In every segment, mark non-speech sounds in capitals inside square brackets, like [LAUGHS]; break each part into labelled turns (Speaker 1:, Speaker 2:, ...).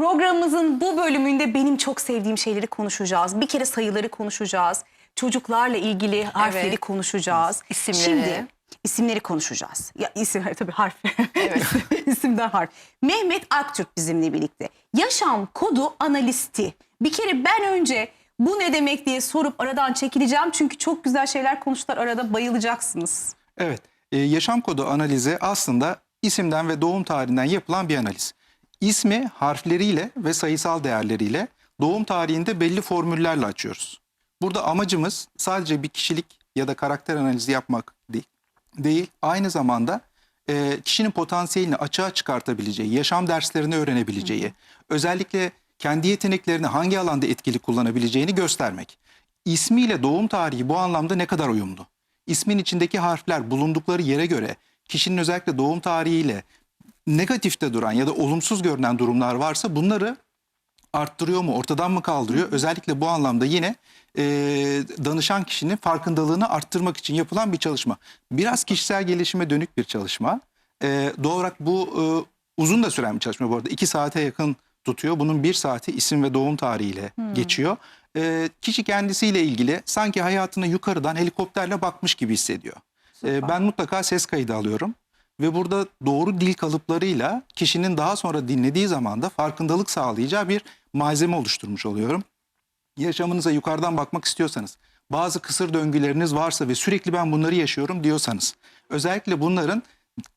Speaker 1: Programımızın bu bölümünde benim çok sevdiğim şeyleri konuşacağız. Bir kere sayıları konuşacağız. Çocuklarla ilgili harfleri
Speaker 2: Evet.
Speaker 1: konuşacağız.
Speaker 2: İsimleri.
Speaker 1: Şimdi isimleri konuşacağız. Ya isim [LAUGHS] tabii harf.
Speaker 2: Evet. [LAUGHS]
Speaker 1: İsimden harf. Mehmet Aktürk bizimle birlikte. Yaşam kodu analisti. Bir kere ben önce bu ne demek diye sorup aradan çekileceğim. Çünkü çok güzel şeyler konuştular arada bayılacaksınız.
Speaker 3: Evet, e, yaşam kodu analizi aslında isimden ve doğum tarihinden yapılan bir analiz. İsmi harfleriyle ve sayısal değerleriyle doğum tarihinde belli formüllerle açıyoruz. Burada amacımız sadece bir kişilik ya da karakter analizi yapmak değil. Değil, aynı zamanda e, kişinin potansiyelini açığa çıkartabileceği, yaşam derslerini öğrenebileceği, özellikle kendi yeteneklerini hangi alanda etkili kullanabileceğini göstermek. İsmiyle doğum tarihi bu anlamda ne kadar uyumlu? İsmin içindeki harfler bulundukları yere göre kişinin özellikle doğum tarihiyle negatifte duran ya da olumsuz görünen durumlar varsa bunları arttırıyor mu, ortadan mı kaldırıyor? Özellikle bu anlamda yine e, danışan kişinin farkındalığını arttırmak için yapılan bir çalışma. Biraz kişisel gelişime dönük bir çalışma. E, doğal olarak bu e, uzun da süren bir çalışma bu arada. iki saate yakın tutuyor. Bunun bir saati isim ve doğum tarihiyle geçiyor. E, kişi kendisiyle ilgili sanki hayatına yukarıdan helikopterle bakmış gibi hissediyor. E, ben mutlaka ses kaydı alıyorum. Ve burada doğru dil kalıplarıyla kişinin daha sonra dinlediği zaman da farkındalık sağlayacağı bir malzeme oluşturmuş oluyorum. Yaşamınıza yukarıdan bakmak istiyorsanız, bazı kısır döngüleriniz varsa ve sürekli ben bunları yaşıyorum diyorsanız, özellikle bunların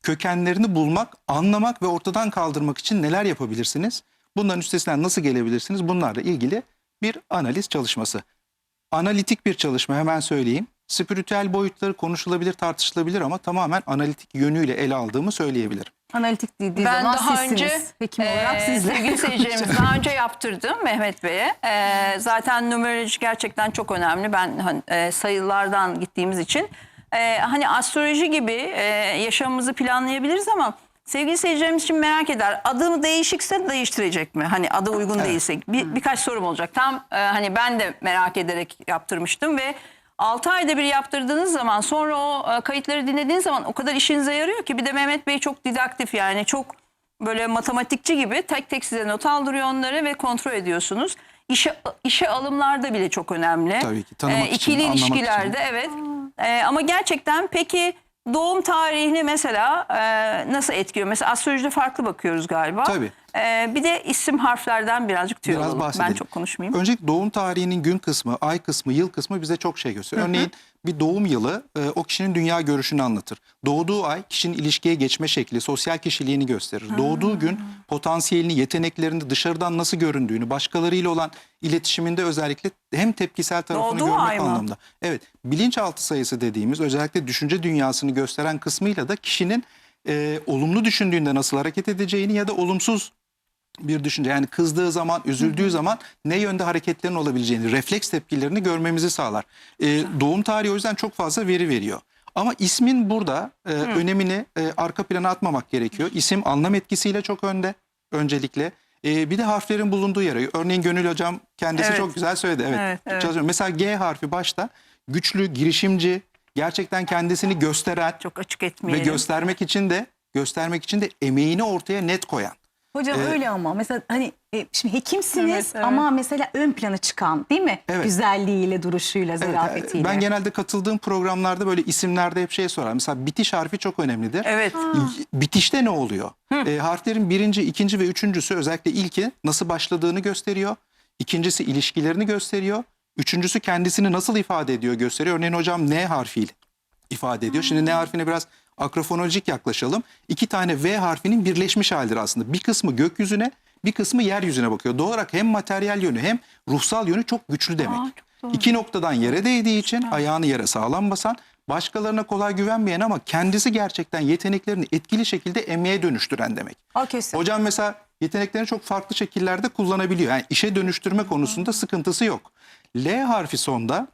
Speaker 3: kökenlerini bulmak, anlamak ve ortadan kaldırmak için neler yapabilirsiniz? Bunların üstesinden nasıl gelebilirsiniz? Bunlarla ilgili bir analiz çalışması. Analitik bir çalışma hemen söyleyeyim. Spiritüel boyutları konuşulabilir, tartışılabilir ama tamamen analitik yönüyle ele aldığımı söyleyebilirim.
Speaker 1: Analitik dediği
Speaker 2: Ben
Speaker 1: zaman
Speaker 2: daha
Speaker 1: sizsiniz.
Speaker 2: önce
Speaker 1: Hekim olarak
Speaker 2: e,
Speaker 1: sizle.
Speaker 2: sevgili seyircilerimiz [LAUGHS] daha önce yaptırdım Mehmet Bey'e. E, zaten numeroloji gerçekten çok önemli. Ben hani, e, sayılardan gittiğimiz için. E, hani astroloji gibi e, yaşamımızı planlayabiliriz ama sevgili seyircilerimiz için merak eder. Adı değişikse değiştirecek mi? Hani adı uygun değilse. Bir, birkaç sorum olacak. Tam e, hani ben de merak ederek yaptırmıştım ve 6 ayda bir yaptırdığınız zaman sonra o e, kayıtları dinlediğiniz zaman o kadar işinize yarıyor ki bir de Mehmet Bey çok didaktif yani çok böyle matematikçi gibi tek tek size not aldırıyor onları ve kontrol ediyorsunuz. İşe, işe alımlarda bile çok önemli.
Speaker 3: Tabii ki, tanımak için,
Speaker 2: ikili
Speaker 3: anlamak
Speaker 2: ilişkilerde evet. Ee, ama gerçekten peki doğum tarihini mesela e, nasıl etkiliyor? Mesela astrolojide farklı bakıyoruz galiba.
Speaker 3: Tabii.
Speaker 2: Ee, bir de isim harflerden birazcık tüyo
Speaker 3: Biraz
Speaker 2: alalım. Ben
Speaker 3: bahsedelim.
Speaker 2: çok konuşmayayım.
Speaker 3: Öncelikle doğum tarihinin gün kısmı, ay kısmı, yıl kısmı bize çok şey gösteriyor. Örneğin bir doğum yılı e, o kişinin dünya görüşünü anlatır. Doğduğu ay kişinin ilişkiye geçme şekli, sosyal kişiliğini gösterir. Doğduğu gün potansiyelini, yeteneklerini dışarıdan nasıl göründüğünü, başkalarıyla olan iletişiminde özellikle hem tepkisel tarafını
Speaker 2: Doğduğu
Speaker 3: görmek anlamında. Evet, bilinçaltı sayısı dediğimiz özellikle düşünce dünyasını gösteren kısmıyla da kişinin e, olumlu düşündüğünde nasıl hareket edeceğini ya da olumsuz bir düşünce yani kızdığı zaman, üzüldüğü zaman ne yönde hareketlerin olabileceğini, refleks tepkilerini görmemizi sağlar. Ee, doğum tarihi o yüzden çok fazla veri veriyor. Ama ismin burada e, önemini e, arka plana atmamak gerekiyor. İsim anlam etkisiyle çok önde öncelikle. E, bir de harflerin bulunduğu yere. Örneğin Gönül Hocam kendisi
Speaker 2: Evet.
Speaker 3: çok güzel söyledi. Evet,
Speaker 2: Evet, evet.
Speaker 3: çalışıyorum. Mesela G harfi başta güçlü, girişimci, gerçekten kendisini gösteren
Speaker 2: Çok açık
Speaker 3: ve
Speaker 2: etmeyelim.
Speaker 3: göstermek için de göstermek için de emeğini ortaya net koyan.
Speaker 1: Hocam
Speaker 3: Ee,
Speaker 1: öyle ama mesela hani e, şimdi hekimsiniz
Speaker 2: Evet, evet.
Speaker 1: ama mesela ön plana çıkan değil mi?
Speaker 3: Evet.
Speaker 1: Güzelliğiyle, duruşuyla,
Speaker 3: Evet,
Speaker 1: zarafetiyle.
Speaker 3: ben genelde katıldığım programlarda böyle isimlerde hep şey sorar. Mesela bitiş harfi çok önemlidir.
Speaker 2: Evet.
Speaker 3: Bitişte ne oluyor? E, harflerin birinci, ikinci ve üçüncüsü özellikle ilki nasıl başladığını gösteriyor. İkincisi ilişkilerini gösteriyor. Üçüncüsü kendisini nasıl ifade ediyor gösteriyor. Örneğin hocam N harfiyle ifade ediyor. Şimdi N harfine biraz akrofonolojik yaklaşalım. İki tane V harfinin birleşmiş halidir aslında. Bir kısmı gökyüzüne, bir kısmı yeryüzüne bakıyor. Doğal olarak hem materyal yönü hem ruhsal yönü çok güçlü demek.
Speaker 2: Aa, çok doğru.
Speaker 3: İki noktadan yere değdiği için ayağını yere sağlam basan, başkalarına kolay güvenmeyen ama kendisi gerçekten yeteneklerini etkili şekilde emeğe dönüştüren demek.
Speaker 1: Kesin.
Speaker 3: Hocam mesela yeteneklerini çok farklı şekillerde kullanabiliyor. Yani işe dönüştürme konusunda sıkıntısı yok. L harfi sonda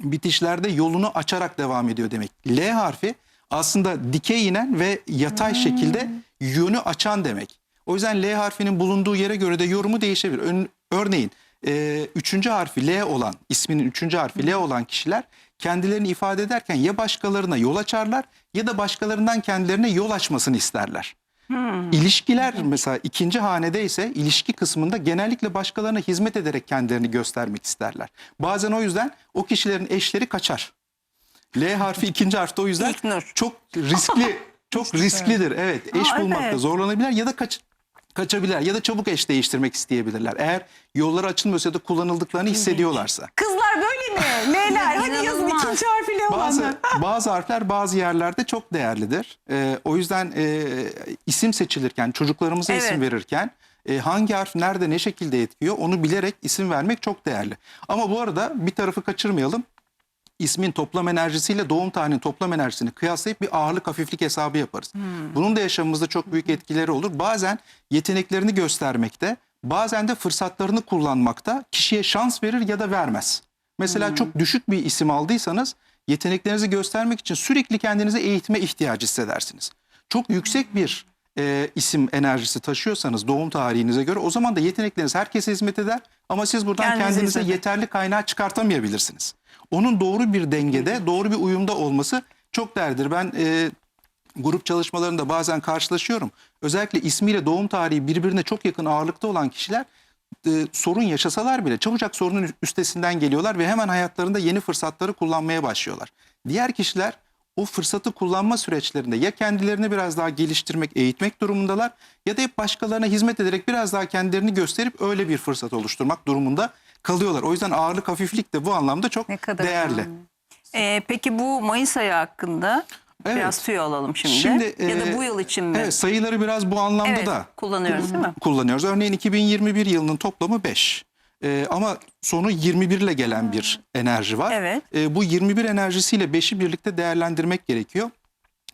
Speaker 3: bitişlerde yolunu açarak devam ediyor demek. L harfi aslında dikey inen ve yatay şekilde yönü açan demek. O yüzden L harfinin bulunduğu yere göre de yorumu değişebilir. Ön- örneğin e, üçüncü harfi L olan, isminin üçüncü harfi L olan kişiler kendilerini ifade ederken ya başkalarına yol açarlar ya da başkalarından kendilerine yol açmasını isterler. İlişkiler mesela ikinci hanede ise ilişki kısmında genellikle başkalarına hizmet ederek kendilerini göstermek isterler. Bazen o yüzden o kişilerin eşleri kaçar. L harfi ikinci harfte o yüzden
Speaker 2: İlknur.
Speaker 3: çok riskli, [LAUGHS] çok risklidir. Evet, eş
Speaker 2: Aa,
Speaker 3: bulmakta
Speaker 2: evet.
Speaker 3: zorlanabilir ya da kaç kaçabilirler ya da çabuk eş değiştirmek isteyebilirler. Eğer yolları açılmıyorsa da kullanıldıklarını hissediyorlarsa.
Speaker 1: Kızlar böyle mi? L'ler. Hadi yazın
Speaker 2: İnanılmaz.
Speaker 1: ikinci harfiyle olanlar.
Speaker 3: Bazı bazı harfler bazı yerlerde çok değerlidir. Ee, o yüzden e, isim seçilirken, çocuklarımıza
Speaker 2: Evet.
Speaker 3: isim verirken e, hangi harf nerede ne şekilde etkiyor onu bilerek isim vermek çok değerli. Ama bu arada bir tarafı kaçırmayalım. İsmin toplam enerjisiyle doğum tarihinin toplam enerjisini kıyaslayıp bir ağırlık hafiflik hesabı yaparız. Bunun da yaşamımızda çok büyük etkileri olur. Bazen yeteneklerini göstermekte, bazen de fırsatlarını kullanmakta kişiye şans verir ya da vermez. Mesela çok düşük bir isim aldıysanız yeteneklerinizi göstermek için sürekli kendinizi eğitme ihtiyacı hissedersiniz. Çok yüksek bir e, isim enerjisi taşıyorsanız doğum tarihinize göre o zaman da yetenekleriniz herkese hizmet eder ama siz buradan
Speaker 2: Kendinize
Speaker 3: kendinize
Speaker 2: hizmet.
Speaker 3: yeterli kaynağı çıkartamayabilirsiniz. Onun doğru bir dengede, doğru bir uyumda olması çok değerlidir. Ben e, grup çalışmalarında bazen karşılaşıyorum. Özellikle ismiyle doğum tarihi birbirine çok yakın ağırlıkta olan kişiler e, sorun yaşasalar bile çabucak sorunun üstesinden geliyorlar ve hemen hayatlarında yeni fırsatları kullanmaya başlıyorlar. Diğer kişiler o fırsatı kullanma süreçlerinde ya kendilerini biraz daha geliştirmek, eğitmek durumundalar ya da hep başkalarına hizmet ederek biraz daha kendilerini gösterip öyle bir fırsat oluşturmak durumunda kalıyorlar. O yüzden ağırlık hafiflik de bu anlamda çok değerli.
Speaker 1: önemli.
Speaker 2: Ee, peki bu Mayıs ayı hakkında
Speaker 3: Evet.
Speaker 2: biraz tüyo alalım şimdi.
Speaker 3: Şimdi,
Speaker 2: ya da
Speaker 3: e,
Speaker 2: bu yıl için mi?
Speaker 3: Evet sayıları biraz bu anlamda
Speaker 2: Evet,
Speaker 3: da
Speaker 2: kullanıyoruz değil mi?
Speaker 3: kullanıyoruz. Örneğin 2021 yılının toplamı 5. Ee, ama sonu 21 ile gelen bir enerji var.
Speaker 2: Evet.
Speaker 3: Ee, bu 21 enerjisiyle 5'i birlikte değerlendirmek gerekiyor.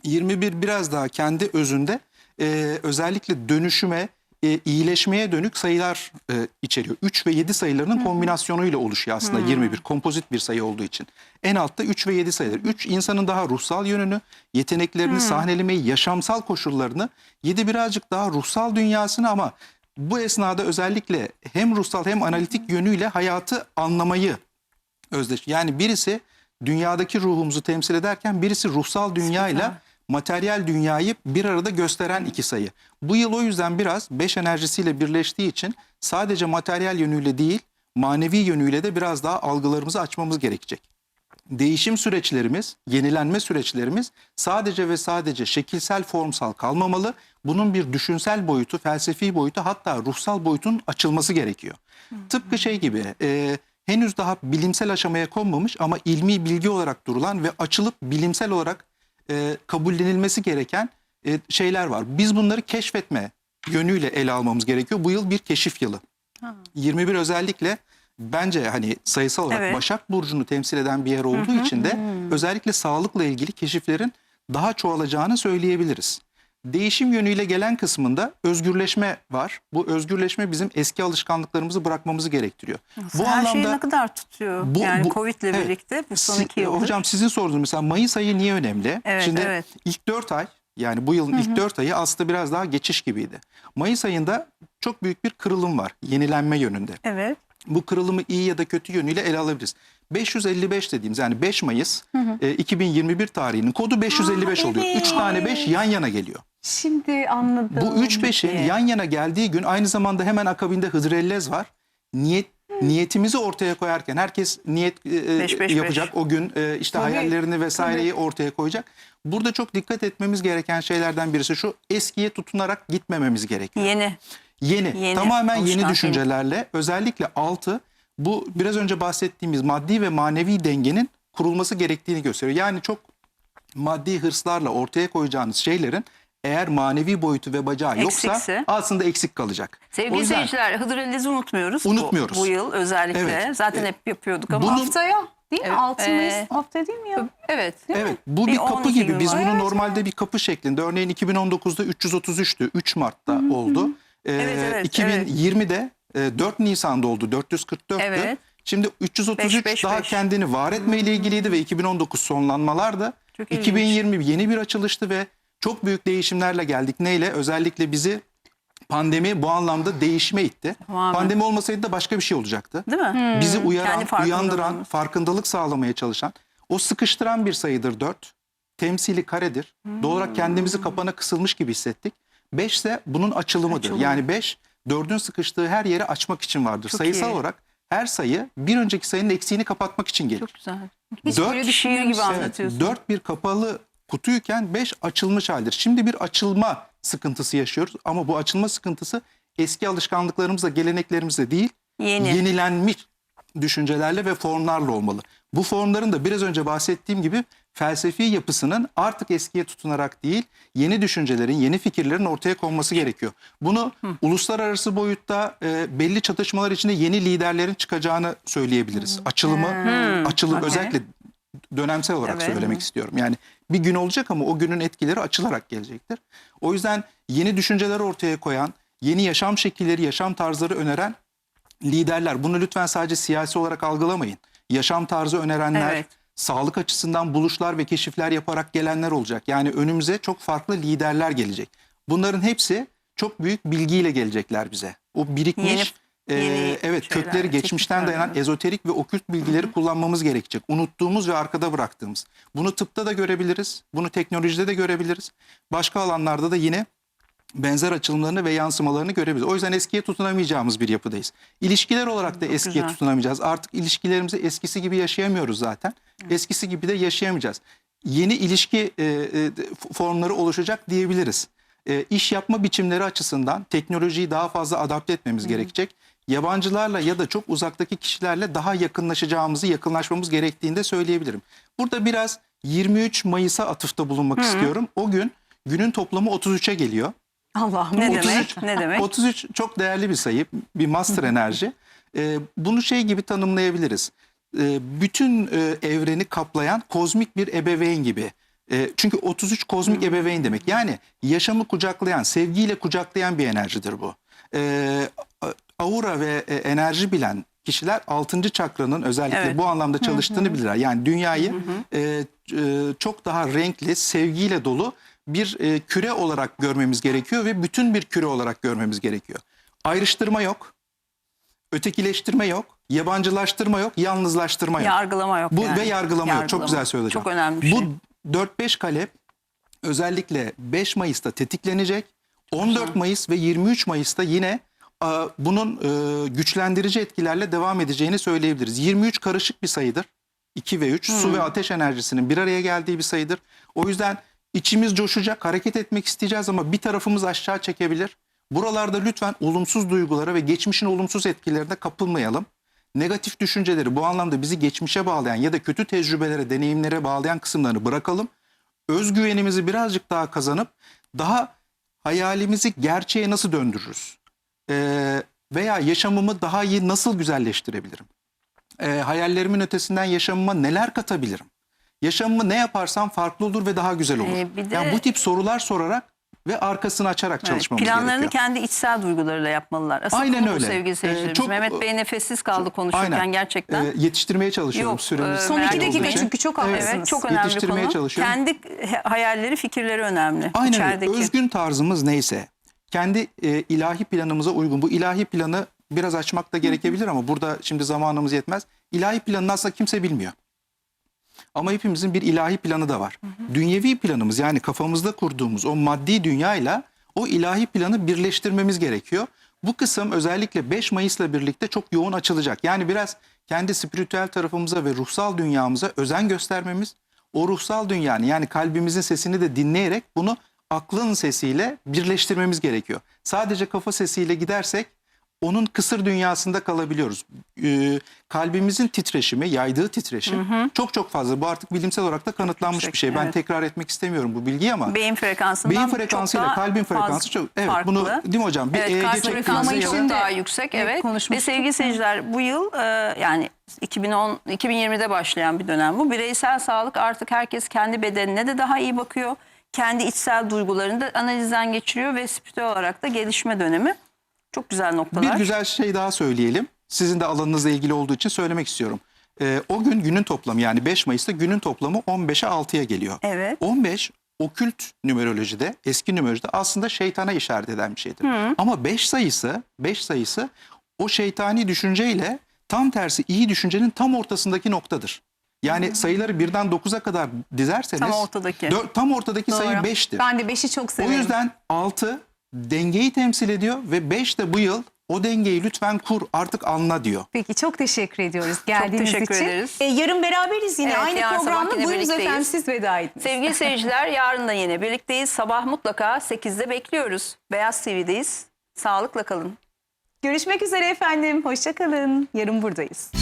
Speaker 3: 21 biraz daha kendi özünde e, özellikle dönüşüme, e, iyileşmeye dönük sayılar e, içeriyor. 3 ve 7 sayılarının kombinasyonuyla oluşuyor aslında 21. Kompozit bir sayı olduğu için. En altta 3 ve 7 sayılar. 3 insanın daha ruhsal yönünü, yeteneklerini, sahnelemeyi, yaşamsal koşullarını. 7 birazcık daha ruhsal dünyasını ama bu esnada özellikle hem ruhsal hem analitik yönüyle hayatı anlamayı özdeş. Yani birisi dünyadaki ruhumuzu temsil ederken birisi ruhsal dünyayla materyal dünyayı bir arada gösteren iki sayı. Bu yıl o yüzden biraz 5 enerjisiyle birleştiği için sadece materyal yönüyle değil manevi yönüyle de biraz daha algılarımızı açmamız gerekecek. Değişim süreçlerimiz, yenilenme süreçlerimiz sadece ve sadece şekilsel formsal kalmamalı. Bunun bir düşünsel boyutu, felsefi boyutu hatta ruhsal boyutun açılması gerekiyor. Tıpkı şey gibi e, henüz daha bilimsel aşamaya konmamış ama ilmi bilgi olarak durulan ve açılıp bilimsel olarak e, kabullenilmesi gereken e, şeyler var. Biz bunları keşfetme yönüyle ele almamız gerekiyor. Bu yıl bir keşif yılı. 21 özellikle bence hani sayısal olarak
Speaker 2: Evet.
Speaker 3: Başak Burcu'nu temsil eden bir yer olduğu için de özellikle sağlıkla ilgili keşiflerin daha çoğalacağını söyleyebiliriz. Değişim yönüyle gelen kısmında özgürleşme var. Bu özgürleşme bizim eski alışkanlıklarımızı bırakmamızı gerektiriyor. bu
Speaker 2: Her
Speaker 3: anlamda
Speaker 2: şey ne kadar tutuyor?
Speaker 3: bu-
Speaker 2: yani
Speaker 3: bu-
Speaker 2: Covid'le
Speaker 3: evet.
Speaker 2: birlikte bu son iki yıldır.
Speaker 3: Hocam sizin sorunuz mesela Mayıs ayı niye önemli?
Speaker 2: Evet,
Speaker 3: Şimdi
Speaker 2: evet.
Speaker 3: ilk 4 ay yani bu yılın ilk 4 ayı aslında biraz daha geçiş gibiydi. Mayıs ayında çok büyük bir kırılım var yenilenme yönünde.
Speaker 2: Evet.
Speaker 3: Bu kırılımı iyi ya da kötü yönüyle ele alabiliriz. 555 dediğimiz yani 5 Mayıs e, 2021 tarihinin kodu 555
Speaker 1: Aa,
Speaker 3: oluyor. 3
Speaker 1: evet.
Speaker 3: tane 5 yan yana geliyor.
Speaker 1: Şimdi anladım.
Speaker 3: Bu 3 5'in
Speaker 2: Evet.
Speaker 3: yan yana geldiği gün aynı zamanda hemen akabinde Hıdrellez var. Niyet niyetimizi ortaya koyarken herkes niyet e, e,
Speaker 2: Beş, beş,
Speaker 3: yapacak. O gün e, işte
Speaker 1: Tabii,
Speaker 3: hayallerini vesaireyi ortaya koyacak. Burada çok dikkat etmemiz gereken şeylerden birisi şu. Eskiye tutunarak gitmememiz gerekiyor.
Speaker 2: Yeni.
Speaker 3: Yeni,
Speaker 2: Yeni,
Speaker 3: tamamen yeni düşüncelerle özellikle altı bu biraz önce bahsettiğimiz maddi ve manevi dengenin kurulması gerektiğini gösteriyor. Yani çok maddi hırslarla ortaya koyacağınız şeylerin eğer manevi boyutu ve bacağı yoksa
Speaker 2: Eksikse?
Speaker 3: aslında eksik kalacak.
Speaker 2: Sevgili
Speaker 3: yüzden
Speaker 2: seyirciler Hıdrellez'i unutmuyoruz. bu-
Speaker 3: Unutmuyoruz.
Speaker 2: Bu, yıl özellikle.
Speaker 3: Evet.
Speaker 2: Zaten
Speaker 3: E,
Speaker 2: hep yapıyorduk ama.
Speaker 3: bunun-
Speaker 1: Haftaya değil mi?
Speaker 2: Evet,
Speaker 1: 6 Mayıs
Speaker 2: e,
Speaker 1: hafta değil mi ya?
Speaker 2: Evet.
Speaker 3: Evet bu
Speaker 2: Bir
Speaker 3: bir kapı
Speaker 2: 12
Speaker 3: gibi. Biz bunu
Speaker 1: Evet,
Speaker 3: normalde bir kapı şeklinde. Örneğin 2019'da 333'tü. 3 Mart'ta oldu. Ee,
Speaker 2: Evet, evet,
Speaker 3: 2020'de e, 4 Nisan'da oldu. 444'tü.
Speaker 2: Evet.
Speaker 3: Şimdi 333
Speaker 2: Beş, beş,
Speaker 3: daha
Speaker 2: beş.
Speaker 3: kendini var etme ile ilgiliydi ve 2019 sonlanmalardı.
Speaker 2: Çok ilginç.
Speaker 3: 2020 yeni bir açılıştı ve çok büyük değişimlerle geldik. Neyle? Özellikle bizi pandemi bu anlamda değişime itti.
Speaker 2: Tamamen.
Speaker 3: Pandemi olmasaydı da başka bir şey olacaktı
Speaker 2: Değil mi?
Speaker 3: bizi uyaran,
Speaker 2: Kendi farkındalığımız.
Speaker 3: uyandıran, farkındalık sağlamaya çalışan, o sıkıştıran bir sayıdır dört. Temsili karedir. Doğal olarak kendimizi kapana kısılmış gibi hissettik. 5 ise bunun açılımıdır.
Speaker 2: Açılımı.
Speaker 3: Yani 5 4'ün sıkıştığı her yeri açmak için vardır.
Speaker 2: Çok
Speaker 3: Sayısal
Speaker 2: iyi.
Speaker 3: olarak her sayı bir önceki sayının eksiğini kapatmak için gelir.
Speaker 2: Çok güzel.
Speaker 1: Hiç
Speaker 3: Dört
Speaker 1: böyle
Speaker 2: şiir
Speaker 1: düşünmemiştim.
Speaker 2: gibi
Speaker 3: Evet,
Speaker 2: anlatıyorsun.
Speaker 3: 4 bir kapalı kutuyken 5 açılmış haldir. Şimdi bir açılma sıkıntısı yaşıyoruz ama bu açılma sıkıntısı eski alışkanlıklarımızla, geleneklerimizle değil,
Speaker 2: Yeni.
Speaker 3: yenilenmiş düşüncelerle ve formlarla olmalı. Bu formların da biraz önce bahsettiğim gibi felsefi yapısının artık eskiye tutunarak değil, yeni düşüncelerin, yeni fikirlerin ortaya konması gerekiyor. Bunu uluslararası boyutta e, belli çatışmalar içinde yeni liderlerin çıkacağını söyleyebiliriz. Açılımı, açılım
Speaker 2: okey.
Speaker 3: özellikle dönemsel olarak
Speaker 2: Evet.
Speaker 3: söylemek istiyorum. Yani bir gün olacak ama o günün etkileri açılarak gelecektir. O yüzden yeni düşünceler ortaya koyan, yeni yaşam şekilleri, yaşam tarzları öneren liderler. Bunu lütfen sadece siyasi olarak algılamayın. Yaşam tarzı önerenler,
Speaker 2: Evet.
Speaker 3: sağlık açısından buluşlar ve keşifler yaparak gelenler olacak. Yani önümüze çok farklı liderler gelecek. Bunların hepsi çok büyük bilgiyle gelecekler bize. O birikmiş
Speaker 2: Yeni-
Speaker 3: e,
Speaker 2: yeni
Speaker 3: evet
Speaker 2: şeyler,
Speaker 3: kökleri geçmişten dayanan ezoterik ve okült bilgileri kullanmamız gerekecek. Unuttuğumuz ve arkada bıraktığımız. Bunu tıpta da görebiliriz. Bunu teknolojide de görebiliriz. Başka alanlarda da yine benzer açılımlarını ve yansımalarını görebiliriz. O yüzden eskiye tutunamayacağımız bir yapıdayız. İlişkiler olarak da eskiye
Speaker 2: güzel.
Speaker 3: tutunamayacağız. Artık ilişkilerimizi eskisi gibi yaşayamıyoruz zaten. Eskisi gibi de yaşayamayacağız. Yeni ilişki e, e, formları oluşacak diyebiliriz. E, iş yapma biçimleri açısından teknolojiyi daha fazla adapte etmemiz gerekecek. Yabancılarla ya da çok uzaktaki kişilerle daha yakınlaşacağımızı, yakınlaşmamız gerektiğini de söyleyebilirim. Burada biraz 23 Mayıs'a atıfta bulunmak istiyorum. O gün günün toplamı 33'e geliyor.
Speaker 1: Allah'ım.
Speaker 2: Ne
Speaker 3: 33
Speaker 2: demek? Ne demek?
Speaker 3: 33 çok değerli bir sayı, bir master enerji. Ee, bunu şey gibi tanımlayabiliriz. Ee, bütün e, evreni kaplayan kozmik bir ebeveyn gibi. Ee, çünkü 33 kozmik ebeveyn demek. Yani yaşamı kucaklayan, sevgiyle kucaklayan bir enerjidir bu. Ee, aura ve e, enerji bilen kişiler 6. çakranın özellikle
Speaker 2: Evet.
Speaker 3: bu anlamda çalıştığını bilirler. Yani dünyayı e, e, çok daha renkli, sevgiyle dolu bir e, küre olarak görmemiz gerekiyor ve bütün bir küre olarak görmemiz gerekiyor. Ayrıştırma yok, ötekileştirme yok, yabancılaştırma yok, yalnızlaştırma yok.
Speaker 2: Yargılama yok
Speaker 3: Bu
Speaker 2: yani.
Speaker 3: ve yargılama, yok. Çok güzel söyledin.
Speaker 2: Çok önemli bir
Speaker 3: Bu
Speaker 2: şey.
Speaker 3: 4-5 kalem özellikle 5 Mayıs'ta tetiklenecek. 14 Mayıs ve 23 Mayıs'ta yine bunun e, güçlendirici etkilerle devam edeceğini söyleyebiliriz. 23 karışık bir sayıdır. 2 ve 3 su ve ateş enerjisinin bir araya geldiği bir sayıdır. O yüzden içimiz coşacak, hareket etmek isteyeceğiz ama bir tarafımız aşağı çekebilir. Buralarda lütfen olumsuz duygulara ve geçmişin olumsuz etkilerine kapılmayalım. Negatif düşünceleri bu anlamda bizi geçmişe bağlayan ya da kötü tecrübelere, deneyimlere bağlayan kısımlarını bırakalım. Özgüvenimizi birazcık daha kazanıp daha hayalimizi gerçeğe nasıl döndürürüz? Ee, veya yaşamımı daha iyi nasıl güzelleştirebilirim? Ee, hayallerimin ötesinden yaşamıma neler katabilirim? Yaşamımı ne yaparsam farklı olur ve daha güzel olur.
Speaker 2: Ee, bir de-
Speaker 3: yani bu tip sorular sorarak ve arkasını açarak
Speaker 2: Evet,
Speaker 3: çalışmamız
Speaker 2: planlarını
Speaker 3: gerekiyor.
Speaker 2: kendi içsel duygularıyla yapmalılar. Asıl
Speaker 3: Aynen
Speaker 2: konu bu
Speaker 3: öyle.
Speaker 2: sevgili
Speaker 3: Ee,
Speaker 2: seyircilerimiz.
Speaker 3: çok-
Speaker 2: Mehmet Bey nefessiz kaldı konuşurken
Speaker 3: Aynen.
Speaker 2: gerçekten.
Speaker 3: Ee, yetiştirmeye çalışıyorum
Speaker 2: Yok,
Speaker 3: süremiz.
Speaker 2: e,
Speaker 1: Son
Speaker 2: merak
Speaker 1: iki dakika
Speaker 2: etmeyin.
Speaker 1: çünkü çok haklısınız.
Speaker 2: Evet çok önemli
Speaker 3: Yetiştirmeye
Speaker 2: konu.
Speaker 3: çalışıyorum.
Speaker 2: Kendi hayalleri, fikirleri önemli.
Speaker 3: Aynen öyle.
Speaker 2: İçerideki.
Speaker 3: özgün tarzımız neyse kendi e, ilahi planımıza uygun bu ilahi planı biraz açmak da gerekebilir ama burada şimdi zamanımız yetmez. İlahi planını aslında kimse bilmiyor. Ama hepimizin bir ilahi planı da var. Dünyevi planımız yani kafamızda kurduğumuz o maddi dünyayla o ilahi planı birleştirmemiz gerekiyor. Bu kısım özellikle 5 Mayıs'la birlikte çok yoğun açılacak. Yani biraz kendi spiritüel tarafımıza ve ruhsal dünyamıza özen göstermemiz, o ruhsal dünyanın yani kalbimizin sesini de dinleyerek bunu aklın sesiyle birleştirmemiz gerekiyor. Sadece kafa sesiyle gidersek onun kısır dünyasında kalabiliyoruz. Ee, kalbimizin titreşimi, yaydığı titreşim çok çok fazla. Bu artık bilimsel olarak da kanıtlanmış
Speaker 2: Yüksek,
Speaker 3: bir şey. Ben
Speaker 2: evet.
Speaker 3: tekrar etmek istemiyorum bu bilgiyi ama
Speaker 2: Beyin frekansından
Speaker 3: beyin
Speaker 2: çok
Speaker 3: frekansıyla
Speaker 2: daha
Speaker 3: kalbin frekansı çok evet
Speaker 2: farklı.
Speaker 3: bunu değil mi hocam? Bir
Speaker 2: Evet,
Speaker 3: EEG
Speaker 2: kalp frekansı çok
Speaker 1: Şimdi-
Speaker 2: daha yüksek.
Speaker 1: Evet,
Speaker 2: Evet. Ve sevgili seyirciler bu yıl e, yani 2010 2020'de başlayan bir dönem bu. Bireysel sağlık artık herkes kendi bedenine de daha iyi bakıyor. Kendi içsel duygularını da analizden geçiriyor ve spiritüel olarak da gelişme dönemi. Çok güzel noktalar.
Speaker 3: Bir güzel şey daha söyleyelim. Sizin de alanınızla ilgili olduğu için söylemek istiyorum. Ee, o gün günün toplamı yani 5 Mayıs'ta günün toplamı 15'e 6'ya geliyor.
Speaker 2: Evet.
Speaker 3: 15 okült numerolojide, eski numerolojide aslında şeytana işaret eden bir şeydir. Ama 5 sayısı, 5 sayısı o şeytani düşünceyle tam tersi iyi düşüncenin tam ortasındaki noktadır. Yani sayıları birden 9'a kadar dizerseniz
Speaker 2: Tam ortadaki.
Speaker 3: dö- tam ortadaki sayı
Speaker 1: Doğru.
Speaker 3: 5'tir.
Speaker 1: Ben de 5'i çok
Speaker 3: O
Speaker 1: severim.
Speaker 3: yüzden 6 dengeyi temsil ediyor ve 5 de bu yıl o dengeyi lütfen kur artık anla diyor.
Speaker 1: Peki çok teşekkür ediyoruz geldiğiniz
Speaker 2: teşekkür
Speaker 1: için.
Speaker 2: ederiz.
Speaker 1: E, yarın beraberiz yine
Speaker 2: Evet,
Speaker 1: aynı programda. Buyurunuz efendim siz veda edin.
Speaker 2: Sevgili [LAUGHS] seyirciler yarın da yine birlikteyiz. Sabah mutlaka 8'de bekliyoruz. Beyaz TV'deyiz. Sağlıkla kalın.
Speaker 1: Görüşmek üzere efendim. Hoşçakalın. Yarın buradayız.